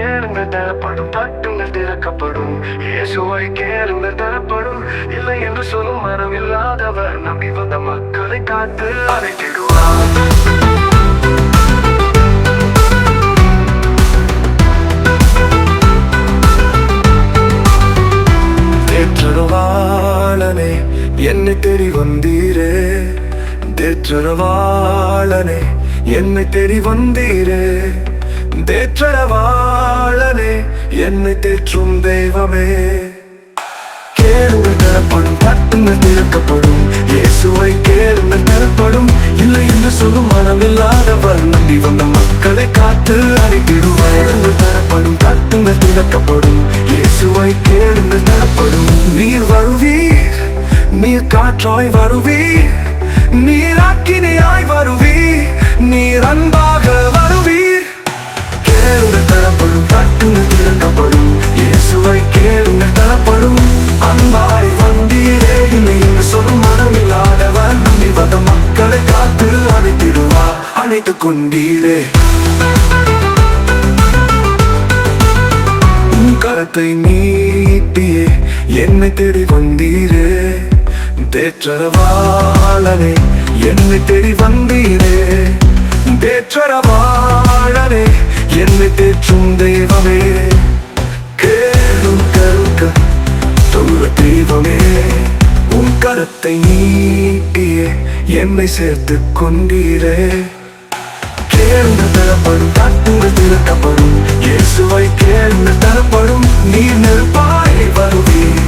கேளுங்கள் தரப்படும். தட்டுங்கள் திறக்கப்படும். இயேசுவை கேளுங்கள் தரப்படும். இல்லை என்று சொல்லும் மனம் இல்லாதவர் நம்பி வந்த மக்களை காத்து அழைத்திடுவார் தேற்றரவாளனே என்னை தெரி வந்தீரே. தேற்றரவாளனே என்னை தெரி வந்தீரே. தேற்றரவாளனே என்னை தேற்றும் தெய்வமே. கேளுங்கள் தரப்படும் தட்டுங்கள் திறக்கப்படும் இயேசுவை கேளுங்கள் தரப்படும் இல்லை என்று சொல்லும் மனமில்லாதவர் நம்பி வந்த மக்களை காத்து அழைத்திடுவார் கேளுங்கள் தரப்படும் தட்டுங்கள் திறக்கப்படும் இயேசுவை கேளுங்கள் தரப்படும் நீர் வருவீர் நீர் காற்றாய் வருவீர். நீர் அக்கினியாய் வருவீர். நீர் அன்பாக அழைத்திடுவார் கொண்டீரே. உன் கரத்தை நீட்டியே என்னை தேடி வந்தீரே தேற்றரவாளனே என்னை தேடி வந்தீரே. தேற்றரவாளனே என்னை தேற்றும் தெய்வமே. கேளும் கருக்க தொழு தெய்வமே. உன் கரத்தை நீட்டியே என்னை சேர்த்து கொண்டீரே. தரப்படும் தட்டுங்கள் திறக்கப்படும் இயேசுவை கேள்வி தரப்படும் நீர் நெருப்பாய் வருவீர்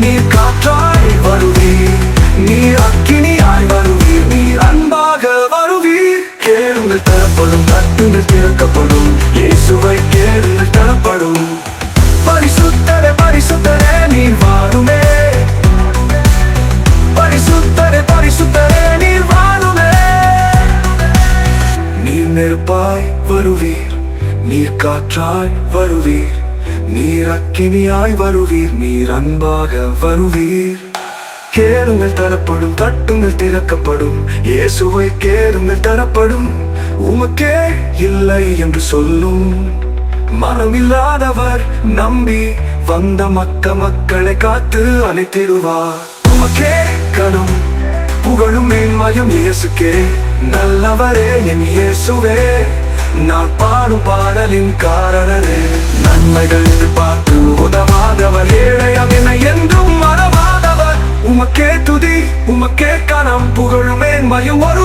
நீர் காற்றாய் வருவீர் நீர் அக்கினியாய் வருவீர் நீர் அன்பாக வருவீர். கேளுங்கள் தரப்படும் நெருப்பாய் வருவீர் நீர் காற்றாய் வருவீர் நீர் அக்கினியாய் வருவீர் நீர் அன்பாக வருவீர். கேளுங்கள் தரப்படும் தட்டுங்கள் திறக்கப்படும் இயேசுவை கேளுங்கள் தரப்படும் உமக்கே இல்லை என்று சொல்லும். மனமில்லாதவர் நம்பி வந்த மக்க மக்களை காத்து அழைத்திடுவார் உமக்கே கணம் புகழும் மேன்மயம் இயேசுக்கே. நல்லவரே என் இயேசுவே நான் பாடும் பாடலின் காரணரே. நன்மைகள் பார்த்து உதவாதவர் ஏழையம் என என்றும் மறவாதவர். உமக்கே துதி உமக்கே கணம் புகழுமே மயும் ஒரு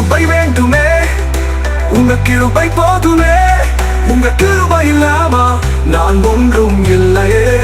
கிருபை வேண்டுமே? உங்க கிருபை போதுமே? உங்க கிருபை இல்லாமா? நான் ஒன்றும் இல்லையே.